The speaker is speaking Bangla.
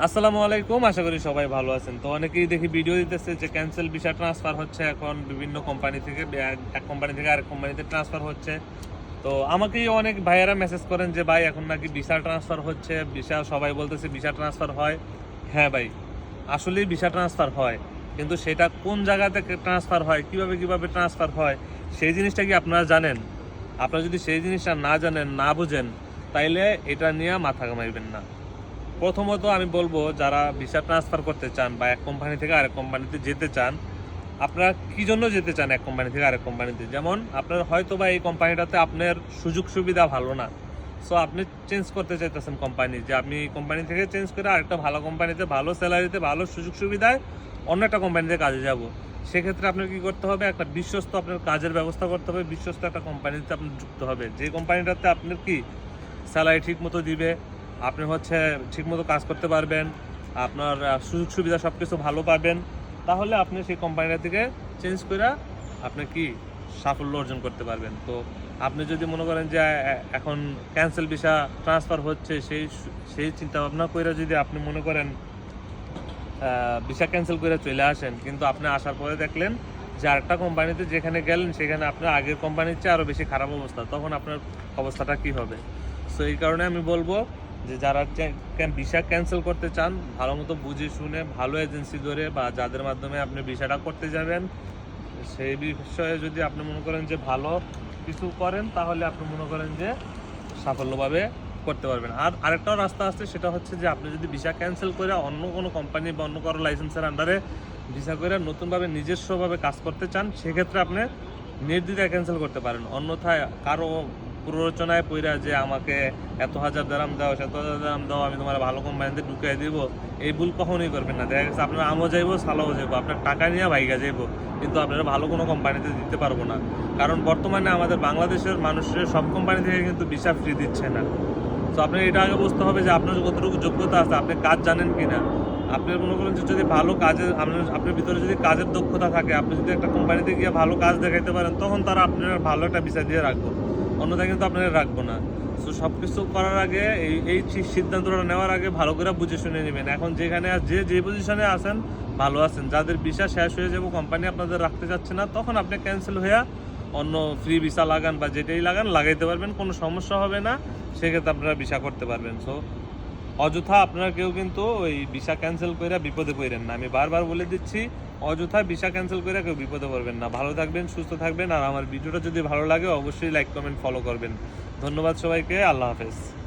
আসসালামু আলাইকুম, আশা করি সবাই ভালো আছেন। তো অনেকেই দেখি ভিডিও দিতেছে যে ক্যান্সেল ভিসা ট্রান্সফার হচ্ছে এখন বিভিন্ন কোম্পানি থেকে এক- কোম্পানি থেকে আরেক কোম্পানিতে ট্রান্সফার হচ্ছে। তো আমাকেই অনেক ভাইয়েরা মেসেজ করেন যে, ভাই, এখন নাকি ভিসা ট্রান্সফার হচ্ছে। ভিসা সবাই বলতেছে ভিসা ট্রান্সফার হয়। হ্যাঁ ভাই, আসলেই ভিসা ট্রান্সফার হয়। কিন্তু সেটা কোন জায়গা থেকে ট্রান্সফার হয়, কীভাবে কীভাবে ট্রান্সফার হয়, সেই জিনিসটা কি আপনারা জানেন? আপনারা যদি সেই জিনিসটা না জানেন, না বুঝেন, তাইলে এটা নিয়ে মাথা ঘামাইবেন না। প্রথমত আমি বলব, যারা ভিসা ট্রান্সফার করতে চান বা এক কোম্পানি থেকে আরেক কোম্পানিতে যেতে চান, আপনারা কি জন্য যেতে চান এক কোম্পানি থেকে আরেক কোম্পানিতে যেমন, আপনার হয়তো বা এই কোম্পানিটাতে আপনার সুযোগ সুবিধা ভালো না। সো আপনি চেঞ্জ করতে চাইতেছেন কোম্পানি যে আপনি কোম্পানি থেকে চেঞ্জ করে আরেকটা ভালো কোম্পানিতে ভালো স্যালারিতে ভালো সুযোগ সুবিধায় অন্য একটা কোম্পানিতে কাজে যাব। সেক্ষেত্রে আপনার কি করতে হবে? একটা বিশ্বস্ত আপনার কাজের ব্যবস্থা করতে হবে। বিশ্বস্ত একটা কোম্পানিতে আপনার যুক্ত হবে। যে কোম্পানিটাতে আপনার কি স্যালারি ঠিক মতো দিবে আপনি হচ্ছে ঠিক মতো কাজ করতে পারবেন, আপনার সুযোগ সুবিধা সব কিছু ভালো পাবেন, তাহলে আপনি সেই কোম্পানিটা থেকে চেঞ্জ করে আপনি কি সাফল্য অর্জন করতে পারবেন। তো আপনি যদি মনে করেন যে এখন ক্যান্সেল ভিসা ট্রান্সফার হচ্ছে, সেই সেই চিন্তা ভাবনা করে যদি আপনি মনে করেন ভিসা ক্যান্সেল করে চলে আসেন, কিন্তু আপনি আসার পরে দেখলেন যে আরেকটা কোম্পানিতে যেখানে গেলেন, সেখানে আপনার আগের কোম্পানির চেয়ে আরও বেশি খারাপ অবস্থা, তখন আপনার অবস্থাটা কি হবে? সো এই কারণে আমি বলব যে যারা ভিসা ক্যান্সেল করতে চান, ভালো মতো বুঝে শুনে, ভালো এজেন্সি ধরে বা যাদের মাধ্যমে আপনি ভিসাটা করতে যাবেন, সেই বিষয়ে যদি আপনি মনে করেন যে ভালো কিছু করেন, তাহলে আপনি মনে করেন যে সাফল্যভাবে করতে পারবেন। আর আরেকটাও রাস্তা আছে, সেটা হচ্ছে যে আপনি যদি ভিসা ক্যান্সেল করে অন্য কোনো কোম্পানি বা অন্য কারও লাইসেন্সের আন্ডারে ভিসা করে নতুনভাবে নিজস্বভাবে কাজ করতে চান, সেক্ষেত্রে আপনি নির্দ্বিধায় ক্যান্সেল করতে পারেন। অন্যথায় কারও প্ররোচনায় পইরা যে আমাকে এত হাজার দাম দাও, এত হাজার দাম দাও, আমি তোমার ভালো কোম্পানিতে ঢুকিয়ে দিব। এই ভুল কখনোই করবেন না। দেখা গেছে আপনার আমও যাইবো, সালাও যাইবো। আপনার টাকা নিয়ে ভাইগা যাইবো। কিন্তু আপনারা ভালো কোনো কোম্পানিতে দিতে পারব না। কারণ বর্তমানে আমাদের বাংলাদেশের মানুষের সব কোম্পানি থেকে কিন্তু ভিসা ফ্রি দিচ্ছে না। তো আপনার এটা আগে বুঝতে হবে যে আপনার কতটুকু যোগ্যতা আছে, আপনি কাজ জানেন কি না আপনি মনে করেন যে যদি ভালো কাজের, আপনার আপনার ভিতরে যদি কাজের দক্ষতা থাকে, আপনি যদি একটা কোম্পানিতে গিয়ে ভালো কাজ দেখাইতে পারেন, তখন তারা আপনার ভালো একটা ভিসা দিয়ে রাখব। অন্যথায় কিন্তু আপনারা রাখব না। সো সব কিছু করার আগে এই এই সিদ্ধান্তটা নেওয়ার আগে ভালো করে বুঝে শুনে নেবেন। এখন যেখানে যে যে পজিশনে আছেন, ভালো আছেন। যাদের ভিসা শেষ হয়ে যাব কোম্পানি আপনাদের রাখতে চাচ্ছে না, তখন আপনি ক্যান্সেল হয়ে অন্য ফ্রি ভিসা লাগান বা যেটাই লাগান, লাগাইতে পারবেন, কোনো সমস্যা হবে না। সেক্ষেত্রে আপনারা ভিসা করতে পারবেন। সো অযথা আপনারা কেউ কিন্তু ওই ভিসা ক্যান্সেল করে বিপদে পড়েন না। আমি বারবার বলে দিচ্ছি, অযথা ভিসা ক্যান্সেল করে কেউ বিপদে পড়বেন না। ভালো থাকবেন, সুস্থ থাকবেন, আর আমার ভিডিওটা যদি ভালো লাগে, অবশ্যই লাইক কমেন্ট ফলো করবেন। ধন্যবাদ সবাইকে, আল্লাহ হাফেজ।